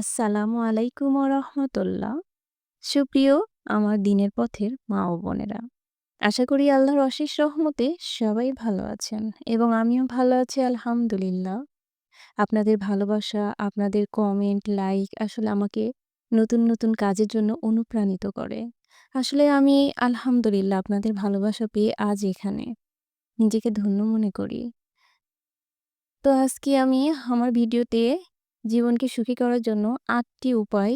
আসসালামু আলাইকুম রহমতুল্লাহ। সুপ্রিয় আমার দিনের পথের মা ও বোনেরা, আশা করি আল্লাহর অশেষ রহমতে সবাই ভালো আছেন এবং আমিও ভালো আছি, আলহামদুলিল্লাহ। আপনাদের ভালোবাসা, আপনাদের কমেন্ট লাইক আসলে আমাকে নতুন নতুন কাজের জন্য অনুপ্রাণিত করে। আসলে আমি আলহামদুলিল্লাহ আপনাদের ভালোবাসা পেয়ে আজ এখানে। নিজেকে ধন্য মনে করি। তো আজকে আমি আমার ভিডিওতে জীবনকে সুখী করার জন্য আটটি উপায়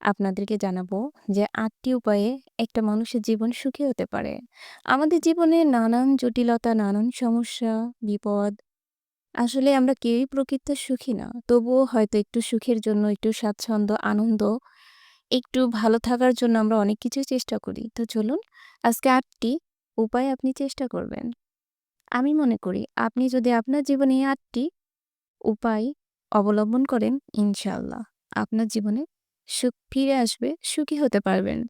আপনাদেরকে জানাব যে আটটি উপায়ে একটা মানুষের জীবন সুখী হতে পারে। আমাদের জীবনে নানান জটিলতা, নানান সমস্যা, বিপদ, আসলে আমরা কেউই প্রকৃত সুখী না। তবুও হয়তো একটু সুখের জন্য, একটু স্বাচ্ছন্দ্য, আনন্দ, একটু ভালো থাকার জন্য আমরা অনেক কিছু চেষ্টা করি। তো চলুন, আজকে আটটি উপায় আপনি চেষ্টা করবেন। আমি মনে করি, আপনি যদি আপনার জীবনে আটটি উপায় অবলম্বন করেন ইনশাল্লাহ আপনার জীবনে সুখ ফিরে আসবে, সুখী হতে পারবেন।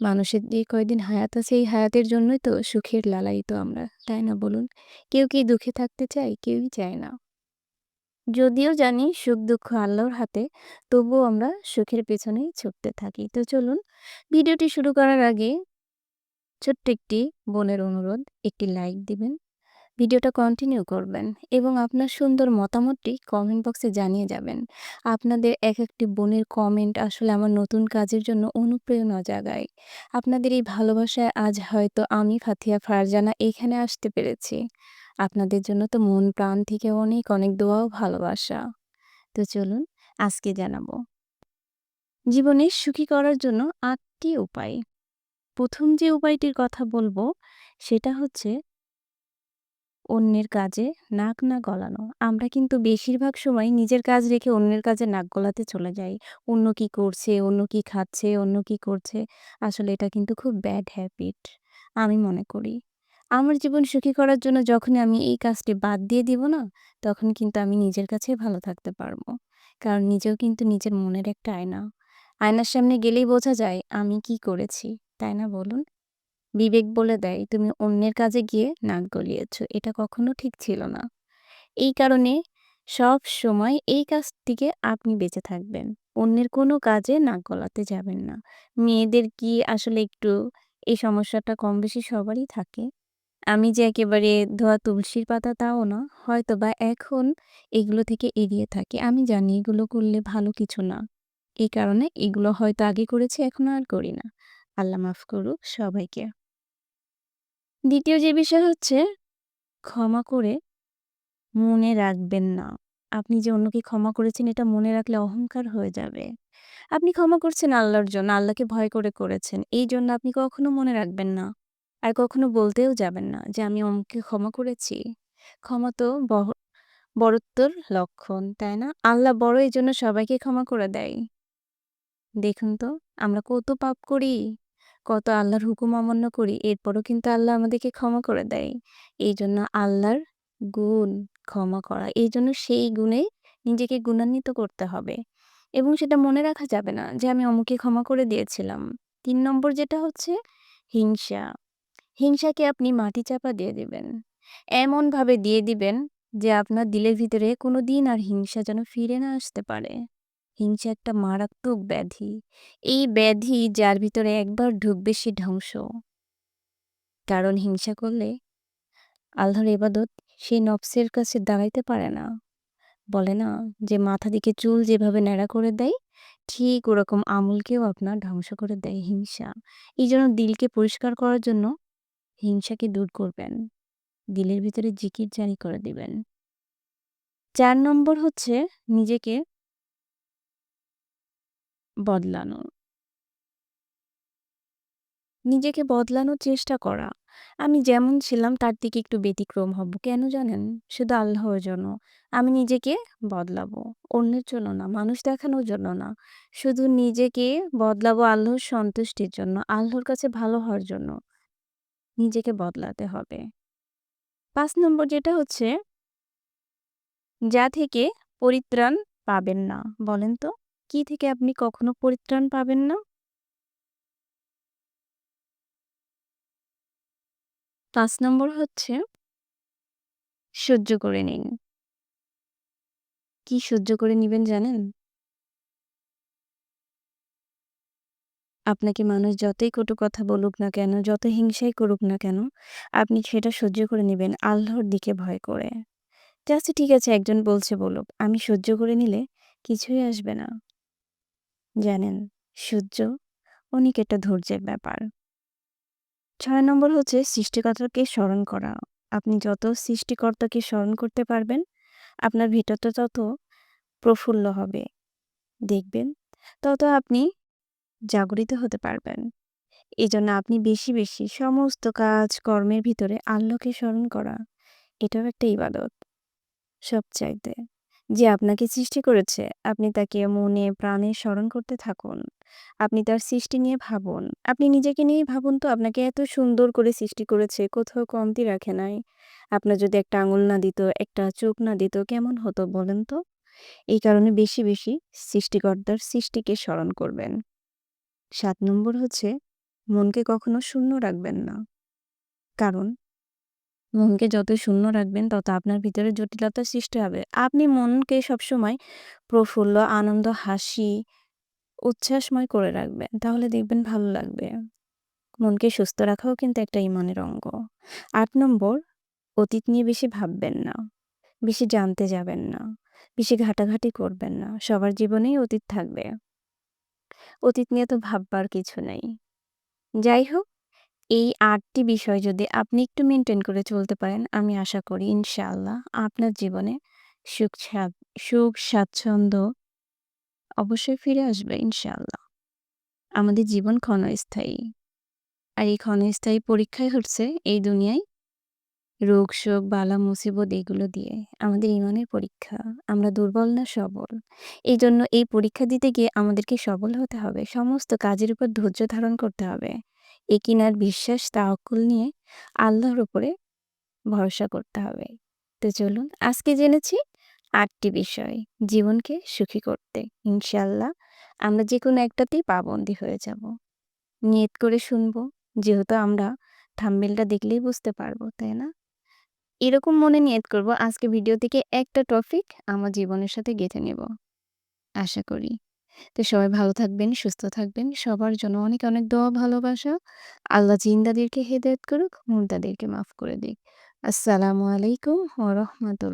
মানুষের যে কয়দিন হায়াত আছে, এই হায়াতের জন্যই তো সুখের লালায়িত আমরা, তাই না বলুন? কেউ কি দুঃখে থাকতে চায়? কেউই চায় না। যদিও জানি সুখ দুঃখ আল্লাহর হাতে, তবুও আমরা সুখের পেছনেই ছুটতে থাকি। তো চলুন, ভিডিওটি শুরু করার আগে ছোট্ট একটি বোনের অনুরোধ, একটি লাইক দিবেন। ভিডিওটা কন্টিনিউ করবেন এবং আপনার সুন্দর মতামতটি কমেন্ট বক্সে জানিয়ে যাবেন। আপনাদের এক একটি বোনের কমেন্ট আসলে আমার নতুন কাজের জন্য অনুপ্রেরণা জাগায়। আপনাদের এই ভালোবাসায় আজ হয়তো আমি ফাথিয়া ফারজানা এখানে আসতে পেরেছি। আপনাদের জন্য তো মন প্রাণ থেকে অনেক অনেক দোয়াও ভালোবাসা। তো চলুন আজকে জানাব। জীবনে সুখী করার জন্য আটটি উপায়। প্রথম যে উপায়টির কথা বলব সেটা হচ্ছে অন্যের কাজে নাক না গলানো। আমরা কিন্তু বেশিরভাগ সময় নিজের কাজ রেখে অন্যের কাজে নাক গলাতে চলে যাই। অন্য কি করছে, অন্য কি খাচ্ছে, অন্য কি করছে। আসলে এটা কিন্তু খুব ব্যাড হ্যাবিট আমি মনে করি। আমার জীবন সুখী করার জন্য যখনই আমি এই কাজটি বাদ দিয়ে দিব না, তখন কিন্তু আমি নিজের কাছে ভালো থাকতে পারব। কারণ নিজেও কিন্তু নিজের মনের একটা আয়না। আয়নার সামনে গেলেই বোঝা যায় আমি কি করেছি, তাই না বলুন? বিবেক বলে দেয়, তুমি অন্যের কাজে গিয়ে নাক গলিয়েছ। এটা কখনো ঠিক ছিল না। এই কারণে সব সময় এই কাজ থেকে আপনি বেঁচে থাকবেন। অন্যের কোনো কাজে নাক গলাতে যাবেন না। মেয়েদের কি আসলে একটু এই সমস্যাটা কম বেশি সবারই থাকে? আমি যে একেবারে ধোয়া তুলসীর পাতা তাও না হয়তো বা এখন এগুলো থেকে এড়িয়ে থাকি। আমি জানি এগুলো করলে ভালো কিছু না। এই কারণে এগুলো হয়তো আগে করেছি, এখন আর করি না। আল্লাহ মাফ করুক সবাইকে। দ্বিতীয় যে বিষয় হচ্ছে, ক্ষমা করে মনে রাখবেন না। আপনি যে অন্যকে ক্ষমা করেছেন, এটা মনে রাখলে অহংকার হয়ে যাবে। আপনি ক্ষমা করছেন আল্লাহর জন্য, আল্লাহকে ভয় করে করেছেন, এই জন্য আপনি কখনো মনে রাখবেন না। আর কখনো বলতেও যাবেন না যে, আমি অমুককে ক্ষমা করেছি। ক্ষমা তো বড়ত্বর লক্ষণ, তাই না? আল্লাহ বড় এই জন্য সবাইকে ক্ষমা করে দেয়। দেখুন তো, আমরা কত পাপ করি। কত আল্লাহর হুকুম অমান্য করি, এরপরও কিন্তু আল্লাহ আমাদেরকে ক্ষমা করে দেয়। এই জন্য আল্লাহর গুণ ক্ষমা করা এই জন্য সেই গুণে নিজেকে গুণান্বিত করতে হবে। এবং সেটা মনে রাখা যাবে না যে আমি অমুকে ক্ষমা করে দিয়েছিলাম। তিন নম্বর যেটা হচ্ছে, হিংসা। হিংসাকে আপনি মাটি চাপা দিয়ে দিবেন। এমনভাবে দিয়ে দিবেন যে আপনার দিলের ভিতরে কোনো দিন আর হিংসা যেন ফিরে না আসতে পারে। হিংসা একটা মারাত্মক ব্যাধি। এই ব্যাধি যার ভিতরে একবার ঢুকবে সে ধ্বংস। কারণ হিংসা করলে আল্লাহর এবাদত সেই নফসের কাছে দাঁড়াইতে পারে না। বলে না যে মাথা দিকে চুল যেভাবে ন্যাড়া করে দেয়, ঠিক ওরকম আমলকেও আপনার ধ্বংস করে দেয় হিংসা। এই জন্য দিলকে পরিষ্কার করার জন্য হিংসাকে দূর করবেন। দিলের ভিতরে জিকির জারি করে দিবেন। চার নম্বর হচ্ছে নিজেকে বদলানো নিজেকে বদলানোর চেষ্টা করা। আমি যেমন ছিলাম, তার থেকে একটু ব্যতিক্রম হব। কেন জানেন? শুধু আল্লাহর জন্য। আমি নিজেকে বদলাবো। অন্যের জন্য না, মানুষ দেখানোর জন্য না। শুধু নিজেকে বদলাবো আল্লাহর সন্তুষ্টির জন্য, আল্লাহর কাছে ভালো হওয়ার জন্য। নিজেকে বদলাতে হবে। পাঁচ নম্বর যেটা হচ্ছে, যা থেকে পরিত্রাণ পাবেন না। বলেন তো। কি থেকে আপনি কখনো পরিত্রাণ পাবেন না পাঁচ নম্বর হচ্ছে সহ্য করে নিন কি সহ্য করে নিবেন জানেন আপনাকে মানুষ যতই কটু কথা বলুক না কেন, যত হিংসাই করুক না কেন, আপনি সেটা সহ্য করে নিবেন আল্লাহর দিকে ভয় করে। আচ্ছা ঠিক আছে একজন বলছে বলুক, আমি সহ্য করে নিলে কিছুই আসবে না। জানেন, সূর্য অনেক একটা ধৈর্যের ব্যাপার। ছয় নম্বর হচ্ছে সৃষ্টিকর্তাকে স্মরণ করা। আপনি যত সৃষ্টিকর্তাকে স্মরণ করতে পারবেন, আপনার ভিতরটা তত প্রফুল্ল হবে। দেখবেন, তত আপনি জাগরিত হতে পারবেন। এজন্য আপনি বেশি, বেশি সমস্ত কাজ কর্মের ভিতরে আল্লাহকে স্মরণ করা, এটাও একটা ইবাদত। সবচাইতে। যে আপনাকে সৃষ্টি করেছে, আপনি তাকে মনে প্রাণে স্মরণ করতে থাকুন। আপনি তার সৃষ্টি নিয়ে ভাবুন। আপনি নিজেকে নিয়েই ভাবুন তো আপনাকে এত সুন্দর করে সৃষ্টি করেছে, কোথাও কমতি রাখে নাই। আপনার যদি একটা আঙুল না দিত, একটা চোখ না দিত কেমন হতো বলেন তো? এই কারণে বেশি, বেশি সৃষ্টিকর্তার সৃষ্টিকে স্মরণ করবেন। ৭ নম্বর হচ্ছে মনকে কখনো শূন্য রাখবেন না। কারণ মনকে যত শূন্য রাখবেন তত আপনার ভিতরে জটিলতা সৃষ্টি হবে। আপনি মনকে সবসময় প্রফুল্ল, আনন্দ, হাসি, উচ্ছ্বাসময় করে রাখবেন। তাহলে দেখবেন ভালো লাগবে। মনকে সুস্থ রাখাও কিন্তু একটা ইমানের অঙ্গ। আট নম্বর অতীত নিয়ে বেশি ভাববেন না। বেশি জানতে যাবেন না। বেশি ঘাটাঘাটি করবেন না। সবার জীবনেই অতীত থাকবে। অতীত নিয়ে তো ভাববার কিছু নেই। যাই হোক, এই আটটি বিষয় যদি আপনি একটু মেনটেন করে চলতে পারেন, আমি আশা করি ইনশাআল্লাহ আপনার জীবনে সুখ স্বাদ সুখ স্বাচ্ছন্দ্য অবশ্যই ফিরে আসবে ইনশাআল্লাহ। আমাদের জীবন ক্ষণস্থায়ী। আর এই ক্ষণস্থায়ী পরীক্ষাই হচ্ছে এই দুনিয়ায় রোগ, শোক, বালা, মুসিবত এগুলো দিয়ে। আমাদের ইমানের পরীক্ষা। আমরা দুর্বল না সবল। এই জন্য এই পরীক্ষা দিতে গিয়ে আমাদেরকে সবল হতে হবে। সমস্ত কাজের উপর ধৈর্য ধারণ করতে হবে। একিনার বিশ্বাস তাওয়াক্কুল নিয়ে আল্লাহর উপরে ভরসা করতে হবে। তো চলুন আজকে জেনেছি আটটি বিষয় জীবনকে সুখী করতে। ইনশাআল্লাহ আমরা যে কোনো একটাতেই পাবন্দি হয়ে যাব। নিয়ত করে শুনব। যেহেতু আমরা থাম্বনেইলটা দেখলেই বুঝতে পারব, তাই না? এরকম মনে নিয়ত করব আজকে ভিডিও থেকে একটা টপিক আমার জীবনের সাথে গেঁথে নেব। আশা করি। তো সবাই ভালো থাকবেন, সুস্থ থাকবেন। সবার জন্য অনেক, অনেক দোয়া ভালোবাসা। আল্লাহ জিন্দাদেরকে হেদায়ত করুক, মুর্দাদেরকে মাফ করে দিক। আসসালামু আলাইকুম ওয়া রাহমাতুল্লাহ।